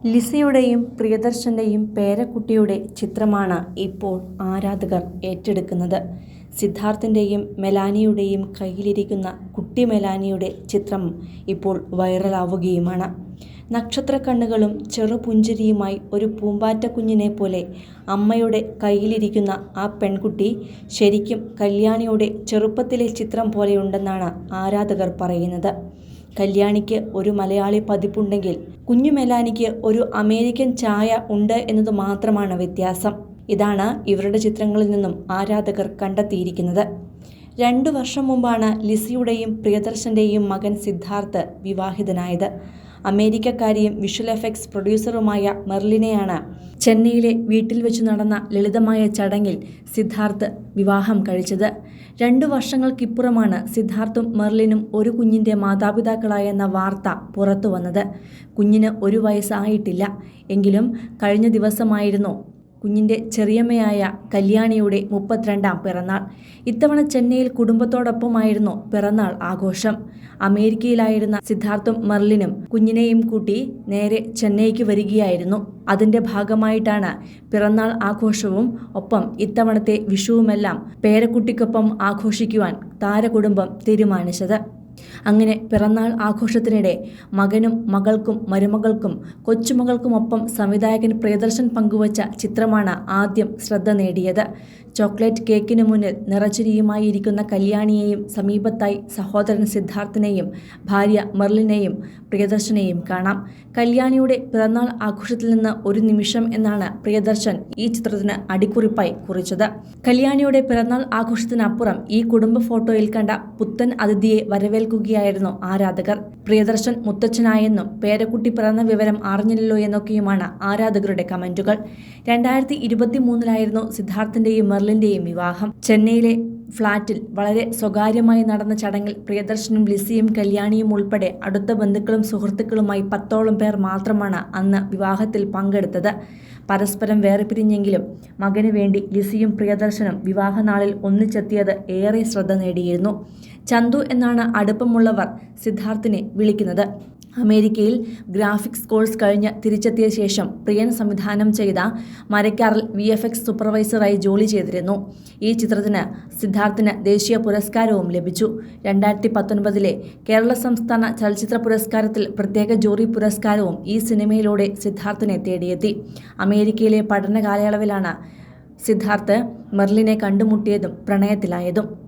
ലിസിയുടെയും പ്രിയദർശന്റെയും പേരക്കുട്ടിയുടെ ചിത്രമാണ് ഇപ്പോൾ ആരാധകർ ഏറ്റെടുക്കുന്നത്. സിദ്ധാർത്ഥിന്റെയും മെലാനിയുടെയും കയ്യിലിരിക്കുന്ന കുട്ടി മെലാനിയുടെ ചിത്രം ഇപ്പോൾ വൈറലാവുകയുമാണ്. നക്ഷത്രക്കണ്ണുകളും ചെറുപുഞ്ചിരിയുമായി ഒരു പൂമ്പാറ്റക്കുഞ്ഞിനെ പോലെ അമ്മയുടെ കയ്യിലിരിക്കുന്ന ആ പെൺകുട്ടി ശരിക്കും കല്യാണിയുടെ ചെറുപ്പത്തിലെ ചിത്രം പോലെയുണ്ടെന്നാണ് ആരാധകർ പറയുന്നത്. കല്യാണിക്ക് ഒരു മലയാളി പതിപ്പുണ്ടെങ്കിൽ കുഞ്ഞു മെലാനിക്ക് ഒരു അമേരിക്കൻ ചായ ഉണ്ട് എന്നത് മാത്രമാണ് വ്യത്യാസം. ഇതാണ് ഇവരുടെ ചിത്രങ്ങളിൽ നിന്നും ആരാധകർ കണ്ടെത്തിയിരിക്കുന്നത്. രണ്ടു വർഷം മുമ്പാണ് ലിസിയുടെയും പ്രിയദർശന്റെയും മകൻ സിദ്ധാർത്ഥ് വിവാഹിതനായത്. അമേരിക്കക്കാരിയും വിഷ്വൽ എഫക്ട്സ് പ്രൊഡ്യൂസറുമായ മെർലിനെയാണ് ചെന്നൈയിലെ വീട്ടിൽ വെച്ച് നടന്ന ലളിതമായ ചടങ്ങിൽ സിദ്ധാർത്ഥ് വിവാഹം കഴിച്ചത്. രണ്ടു വർഷങ്ങൾക്കിപ്പുറമാണ് സിദ്ധാർത്ഥും മെർലിനും ഒരു കുഞ്ഞിന്റെ മാതാപിതാക്കളായെന്ന വാർത്ത പുറത്തു വന്നത് കുഞ്ഞിന് ഒരു വയസ്സായിട്ടില്ല. എങ്കിലും കഴിഞ്ഞ ദിവസമായിരുന്നു കുഞ്ഞിന്റെ ചെറിയമ്മയായ കല്യാണിയുടെ മുപ്പത്തിരണ്ടാം പിറന്നാൾ. ഇത്തവണ ചെന്നൈയിൽ കുടുംബത്തോടൊപ്പമായിരുന്നു പിറന്നാൾ ആഘോഷം. അമേരിക്കയിലായിരുന്ന സിദ്ധാർത്ഥും മെർലിനും കുഞ്ഞിനെയും കൂട്ടി നേരെ ചെന്നൈക്ക് വരികയായിരുന്നു. അതിന്റെ ഭാഗമായിട്ടാണ് പിറന്നാൾ ആഘോഷവും ഒപ്പം ഇത്തവണത്തെ വിഷുവുമെല്ലാം പേരക്കുട്ടിക്കൊപ്പം ആഘോഷിക്കുവാൻ താരകുടുംബം തീരുമാനിച്ചത്. അങ്ങനെ പിറന്നാൾ ആഘോഷത്തിനിടെ മകനും മകൾക്കും മരുമകൾക്കും കൊച്ചുമകൾക്കുമൊപ്പം സംവിധായകൻ പ്രിയദർശൻ പങ്കുവച്ച ചിത്രമാണ് ആദ്യം ശ്രദ്ധ നേടിയത്. ചോക്ലേറ്റ് കേക്കിന് മുന്നിൽ നിറച്ചിരിയുമായി ഇരിക്കുന്ന കല്യാണിയെയും സമീപത്തായി സഹോദരൻ സിദ്ധാർത്ഥിനെയും ഭാര്യ മെർലിനെയും പ്രിയദർശനെയും കാണാം. കല്യാണിയുടെ പിറന്നാൾ ആഘോഷത്തിൽ നിന്ന് ഒരു നിമിഷം എന്നാണ് പ്രിയദർശൻ ഈ ചിത്രത്തിന് അടിക്കുറിപ്പായി കുറിച്ചത്. കല്യാണിയുടെ പിറന്നാൾ ആഘോഷത്തിനപ്പുറം ഈ കുടുംബ ഫോട്ടോയിൽ കണ്ട പുത്തൻ അതിഥിയെ വരവേൽക്കുകയായിരുന്നു ആരാധകർ. പ്രിയദർശൻ മുത്തച്ഛനായെന്നും പേരക്കുട്ടി പിറന്ന വിവരം അറിഞ്ഞില്ലല്ലോ എന്നൊക്കെയുമാണ് ആരാധകരുടെ കമന്റുകൾ. രണ്ടായിരത്തി ഇരുപത്തി മൂന്നിലായിരുന്നു സിദ്ധാർത്ഥിന്റെയും മെർലിന്റെയും വിവാഹം. ചെന്നൈയിലെ ഫ്ളാറ്റിൽ വളരെ സ്വകാര്യമായി നടന്ന ചടങ്ങിൽ പ്രിയദർശനും ലിസിയും കല്യാണിയും ഉൾപ്പെടെ അടുത്ത ബന്ധുക്കളും സുഹൃത്തുക്കളുമായി പത്തോളം പേർ മാത്രമാണ് അന്ന് വിവാഹത്തിൽ പങ്കെടുത്തത്. പരസ്പരം വേർപിരിഞ്ഞെങ്കിലും മകന് വേണ്ടി ലിസിയും പ്രിയദർശനും വിവാഹനാളിൽ ഒന്നിച്ചെത്തിയത് ഏറെ ശ്രദ്ധ നേടിയിരുന്നു. ചന്തു എന്നാണ് അടുപ്പമുള്ളവർ സിദ്ധാർത്ഥിനെ വിളിക്കുന്നത്. അമേരിക്കയിൽ ഗ്രാഫിക്സ് കോഴ്സ് കഴിഞ്ഞ് തിരിച്ചെത്തിയ ശേഷം പ്രിയൻ സംവിധാനം ചെയ്ത മരക്കാറിൽ വി എഫ് എക്സ് സൂപ്പർവൈസറായി ജോലി ചെയ്തിരുന്നു. ഈ ചിത്രത്തിന് സിദ്ധാർത്ഥിന് ദേശീയ പുരസ്കാരവും ലഭിച്ചു. രണ്ടായിരത്തി പത്തൊൻപതിലെ കേരള സംസ്ഥാന ചലച്ചിത്ര പുരസ്കാരത്തിൽ പ്രത്യേക ജൂറി പുരസ്കാരവും ഈ സിനിമയിലൂടെ സിദ്ധാർത്ഥിനെ തേടിയെത്തി. അമേരിക്കയിലെ പഠന കാലയളവിലാണ് സിദ്ധാർത്ഥ് മെർലിനെ കണ്ടുമുട്ടിയതും പ്രണയത്തിലായതും.